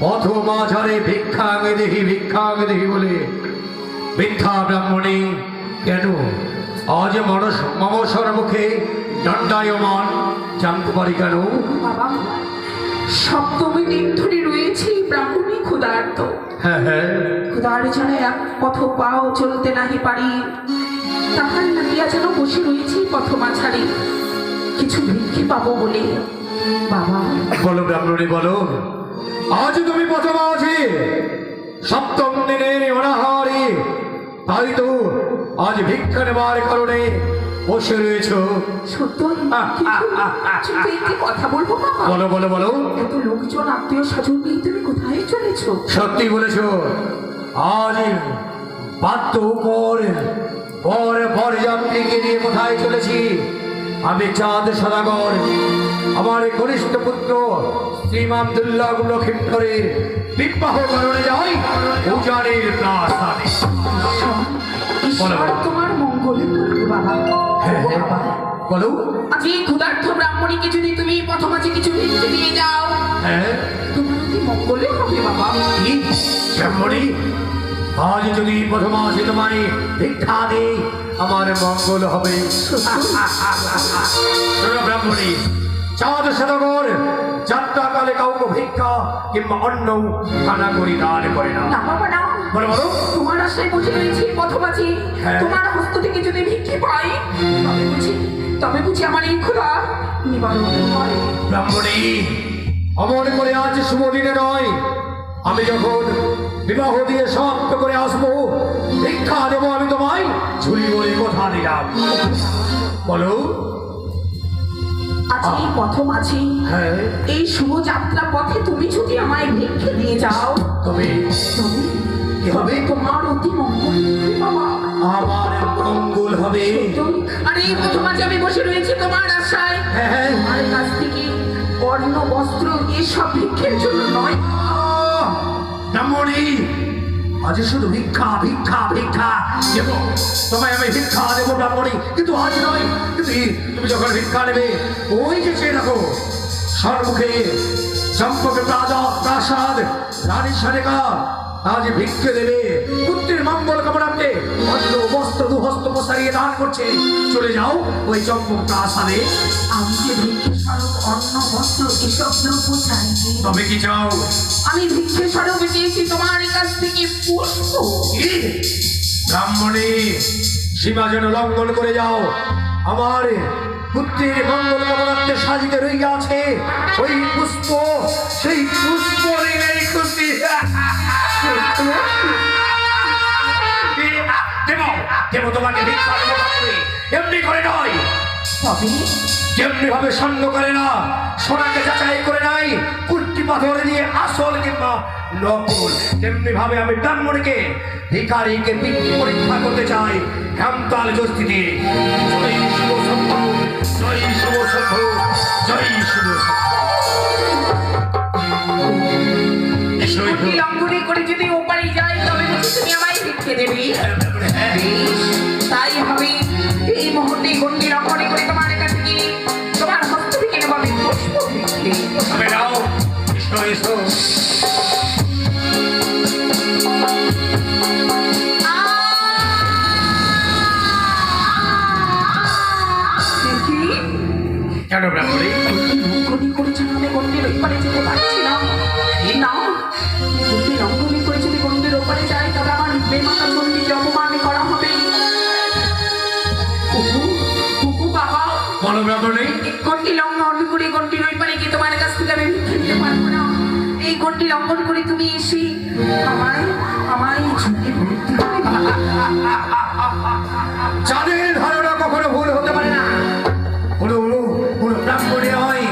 পথ মাঝারে ভিক্ষাঙ্গে দেহি ভিক্ষাঙ্গে দেহি বলে মিথ্যা ব্রাহ্মণী কেন? আজ মানুষ মমসর মুখে দণ্ডায়মান। জানতে পারি কেন? সপ্তমী দিন ধরে রয়েছি ব্রাহ্মণী ক্ষুধার্ত। হ্যাঁ হ্যাঁ। ক্ষুধার জন্য এক পথ পাও চলতে নাহি পারি। তাহার লাগিয়া যেন বসে রয়েছি পথ মাঝারি কিছু ভিক্ষে পাবো বলে। বাবা। বলো ব্রাহ্মণী বলো। আজ তুমি প্রথম আছি সপ্তম দিনের অনাহারে তাই তো আজ ভিক্ষা নেবার কারণে বসে রয়েছ। কথা বলব বলো বলো বলো। এত লোকজন আত্মীয় স্বজন নিয়ে তুমি কোথায় চলেছো? সত্যি বলেছ। আজ বাধ্য কর পর পর যাত্রীকে নিয়ে কোথায় চলেছি? আমি চাঁদ সদাগর। আমার ঘনিষ্ঠ পুত্র শ্রীমান দুর্লভ লক্ষিন্দরের বিবাহ কারণে যাই প্রাসাদে। তোমার মঙ্গল বাবা। হ্যাঁ, হ্যাঁ। বলো। আজ এই ক্ষুধার্থ ব্রাহ্মণীকে যদি তুমি প্রথম আজ কিছু ভিক্ষে দিয়ে যাও। হ্যাঁ। তোমার অতি মঙ্গলে হবে বাবা। ব্রাহ্মণী আজ যদি প্রথম আসে তোমায় ভিক্ষা দেই আমার মঙ্গল হবে। ব্রাহ্মণী চাঁদ যাত্রাকালে কাউকে ভিক্ষা কিংবা অন্য কানা করি দান করে না। বলো বলো। তোমার আশায় বসে রয়েছি পথবাজি। হ্যাঁ। তোমার হস্ত থেকে যদি ভিক্ষে পাই? তবে বুঝি তবে বুঝি আমার এই ক্ষুধা নিবারণ হয়। ব্রাহ্মণী অমন করে আজ শুভ দিনে নয়। আমি যখন বিবাহ দিয়ে সমাপ্ত করে আসব ভিক্ষা দেবো আমি তোমায় ঝুলি বলে কথা দিলাম বলো আজ এই প্রথম আছি। হ্যাঁ। এই শুভ যাত্রা পথে তুমি যদি আমায় ভিক্ষে দিয়ে যাও তবে তবে তোমার অতি মঙ্গল বাবা। আমার মঙ্গল হবে। আর এই প্রথম আজ আমি বসে রয়েছি তোমার আশায়। হ্যাঁ হ্যাঁ। তোমার কাছ থেকে অন্ন বস্ত্র এসব ভিক্ষের জন্য নয়! ব্রাহ্মণী আজ শুধু ভিক্ষা ভিক্ষা ভিক্ষা দেবো। তোমায় আমি ভিক্ষা দেবো ব্রাহ্মণী, কিন্তু আজ নয় তুমি তুমি যখন ভিক্ষা নেবে, ওই যে চেয়ে রাখো সর্বমুখে চম্পকের প্রাসাদ, রানী সারেকা আজ ভিক্ষে দেবে। পুত্রের মঙ্গল কামনাতে অন্ন, বস্ত্র, দুহস্ত প্রসারিয়ে দান করছে। চলে যাও ওই চম্পক প্রাসাদে। আমি ভিক্ষে স্বরূপ অন্ন বস্ত্র এসব দ্রব্য চাইছি তবে কি চাও? আমি ভিক্ষে স্বরূপ চেয়েছি তোমার কাছ থেকে পুষ্প। ব্রাহ্মণী সীমা যেন লঙ্ঘন করে যাও। আমার পুত্রের মঙ্গল কামনার্থে সাজিতে রইয়া আছে ওই পুষ্প। সেই পুষ্প নিলেই খুশি। দেব দেব তোমাকে ভিক্ষা দেবো এমনি করে নয়। যেমনি ভাবে স্বর্ণ করে না সোনাকে যাচাই করে নাই কুর্তি পাথরে দিয়ে আসল কিংবা নকল। তেমনি ভাবে আমি ব্রাহ্মণকে ভিকারিকে পরীক্ষা করতে চাই হেমতাল জস্তিতে জয় শুভ শম্ভ জয় শুভ শম্ভ জয় শুভ লঙ্ঘনে করে যদি ওপারে যাই তবে তুমি আমায় দেবে। হ্যাঁ, তাই হবে এই মুহূর্তে গন্ডি লঙ্ঘনে করে তোমার কাছ থেকে তোমার হস্ত থেকে নেব আমি পুষ্প তবে নাও এসো কেন ব্রাহ্মণী তুমি এসে আমায় আমায় ঝুঁকি ভর্তি দিলে। ধারণা কখনো ভুল হতে পারে না কোনো কোনো ব্রাহ্মণে হয়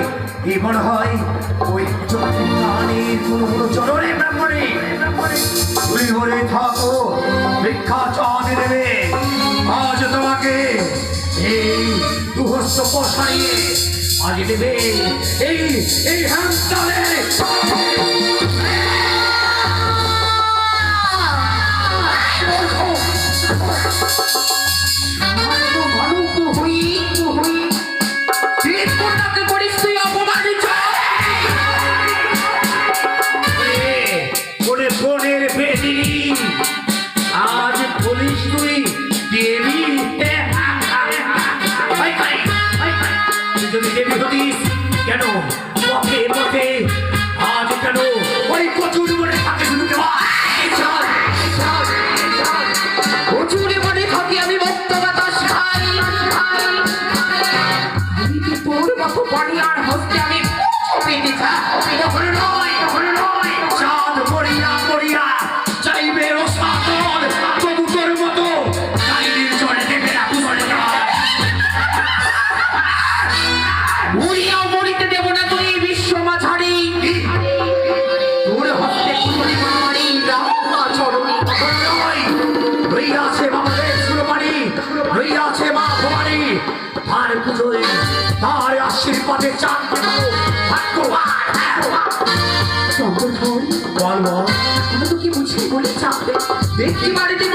এই হয় ওই থাকো, ভিক্ষা চাঁদে দেবে আজ তোমাকে এই দুহস্ত পশাইয়ে আজ দেবে। এই এই হ্যামস্টারে তার পুজোয় তার আশীর্বাদে চান পাঠাবো ভাগ্যবান বল বল। আমরা তো কি বুঝি বলে চাপবে দেখতে পারে যে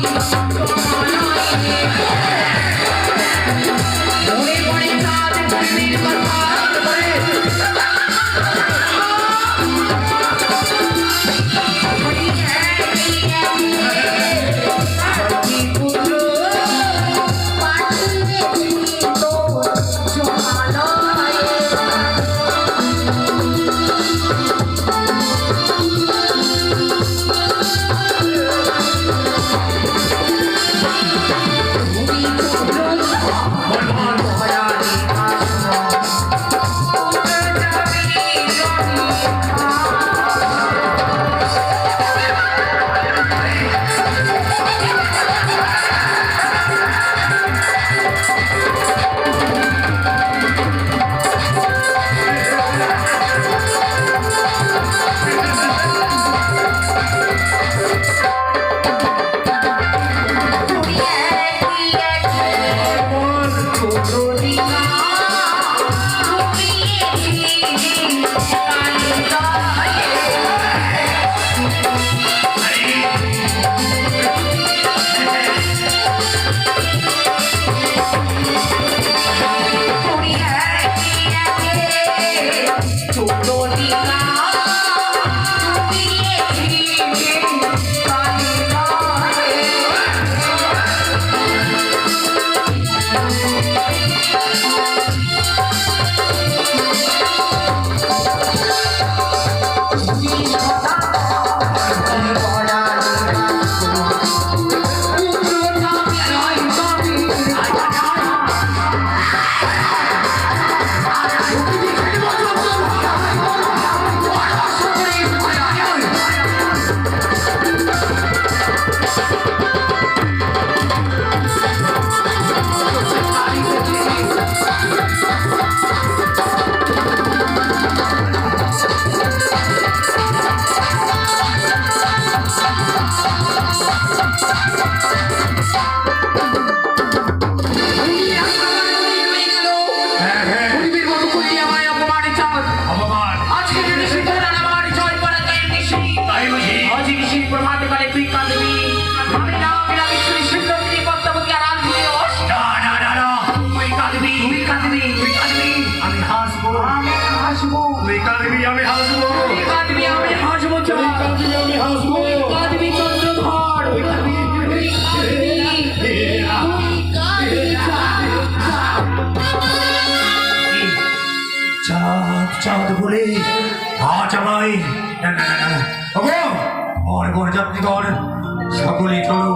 Thank you. Thank you. চাঁদ বলে আজ আমায় না না সকলে চলো,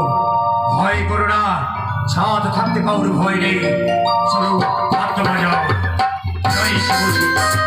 ভয় করো না। ছাদ থাকতে কাউর ভয় নেই। চলো হাত বাজাও জয়